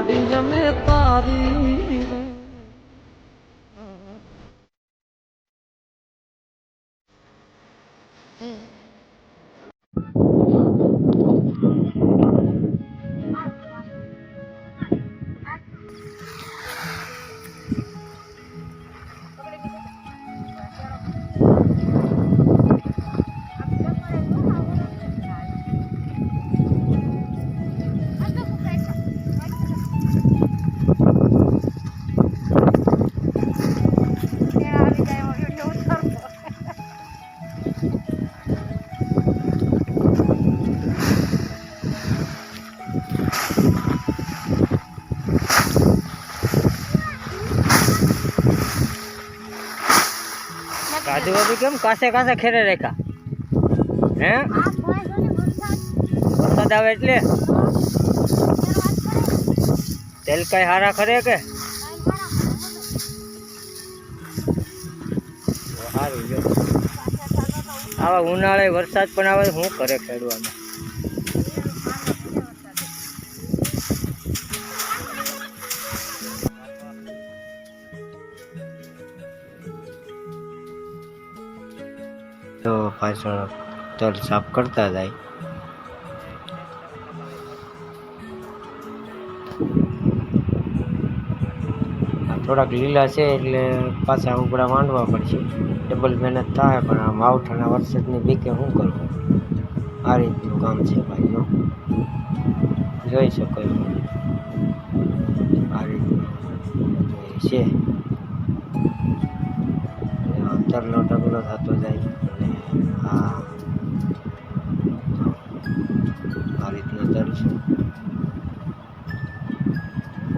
عالم الطريق Mm-hmm. કાજુ બાજુ કેમ કાસે કાસે ખેરે રેખા હે? વરસાદ. આવે એટલે? તેલ કઈ હારા ખરે કે? સારું જો આવા ઉનાળે વરસાદ પણ આવે શું કરે ખેડવામાં? પાછળ તલ સાફ કરતા જાય. થોડાક લીલા છે એટલે પાછા ઉગડા માંડવા પડશે. ડબલ મહેનત થાય, પણ આ માવઠાના વરસાદની બીકે શું કરવું આ રીતનું કામ છે ભાઈઓ જોઈ શકો આ રીતનું છે. તરલો ઢગલો થતો જાય. આ રીતના છે.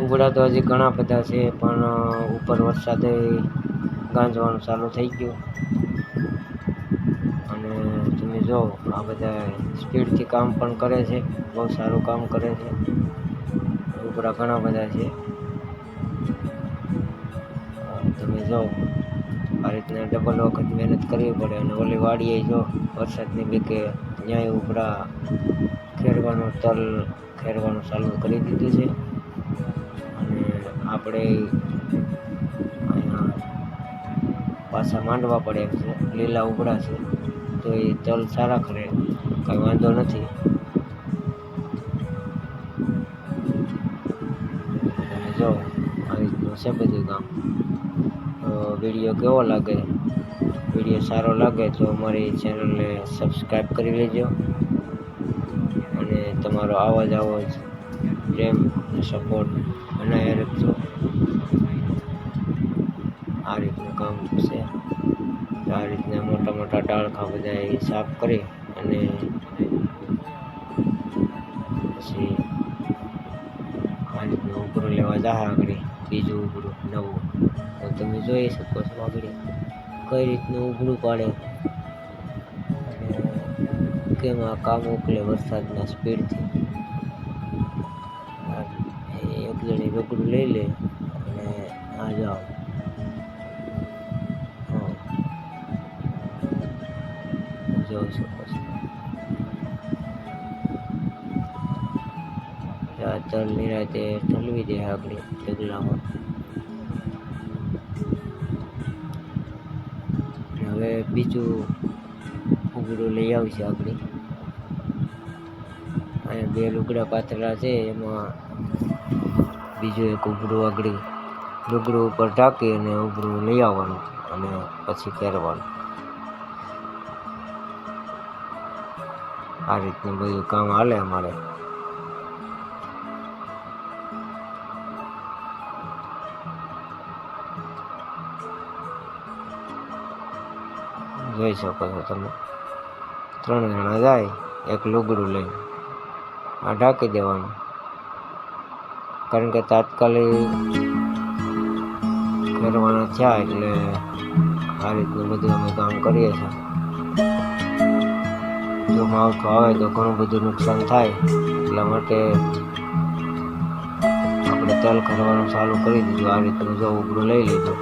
ઉગડા તો હજી ઘણા બધા છે, પણ ઉપર વરસાદે ગાંજવાનું ચાલુ થઈ ગયું. અને તમે જો, આ બધા સ્પીડથી કામ પણ કરે છે, બહુ સારું કામ કરે છે. ઉગડા ઘણા બધા છે. તમે જો આ રીતના ડબલ વખત મહેનત કરવી પડે અને ઓલી વાડીએ જો વરસાદની બીકે ન્યાય ઉપડા ખેડવાનું તલ ખેડવાનું ચાલુ કરી દીધું છે. અને આપણે પાછા માંડવા પડે એમ છે. લીલા ઉભરા છે. તો એ તલ સારા ખરે. કંઈ વાંધો નથી. જો, આ રીતનું છે બધું કામ. વીડિયો કેવો લાગે? વીડિયો સારો લાગે તો અમારી ચેનલને સબસ્ક્રાઈબ કરી લેજો. અને તમારો આવો જ આવો જ પ્રેમ સપોર્ટ બનાવી રાખજો. આ રીતનું કામ છે. આ રીતના મોટા મોટા ડાળખા બધા એ સાફ કરી અને પછી ઉભરું લેવા જાહે આગળ, બીજું ઉઘડું, નવું. તો તમે જોઈ શકો છો આગળ કઈ રીતનું ઉઘડું પાડે. કેમ આ કામ મોકલે વરસાદના સ્પીડથી. એક જણી રગડું લઈ લે અને આ જાઓ. આ નિરાતે ઠલવી દે આગળ ઢગલામાં. હવે બીજું ઉગડું લઈ આવશે આગળ. અને બે લુગડા પાથરેલા છે, એમાં બીજું એક ઉગડું આગળ. લુગડું ઉપર ઢાંકી અને ઉભરું લઈ આવવાનું અને પછી પહેરવાનું. આ રીતનું બધું કામ હાલે અમારે. જોઈ શકો છો તમે. ત્રણ જણા જાય, એક લુગડું લઈને. આ ઢાંકી દેવાનું. કારણ કે તાત્કાલિક કરવાના થયા એટલે આ રીતનું બધું અમે કામ કરીએ છીએ. જો માવઠું આવે તો ઘણું બધું નુકસાન થાય, એટલા માટે આપણે તલ કરવાનું ચાલુ કરી દીધું. આ રીતનું જો ઉગડું લઈ લીધું.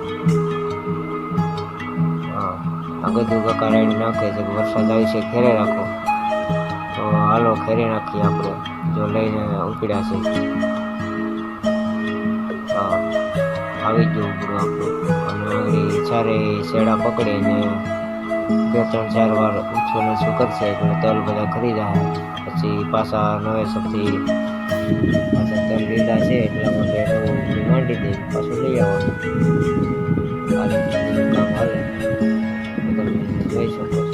બધું કાકા રાઈડ નાખે છે કે વરસાદ આવે છે ખેરે રાખો. તો હાલો ખેરી નાખીએ આપણે, જો લઈને ઉપડ્યા છે. આવી જ ઉપડું આપણું. અને ચારે શેડા પકડીને બે ત્રણ ચાર વાર ઊંચું નીચું કરશે, એટલે તલ બધા ખરી જાય. પછી પાછા નવેસરથી પાછા તલ લીધા છે એટલા માટે માંડી દે, પાછું લઈ આવવાનું. 我也想说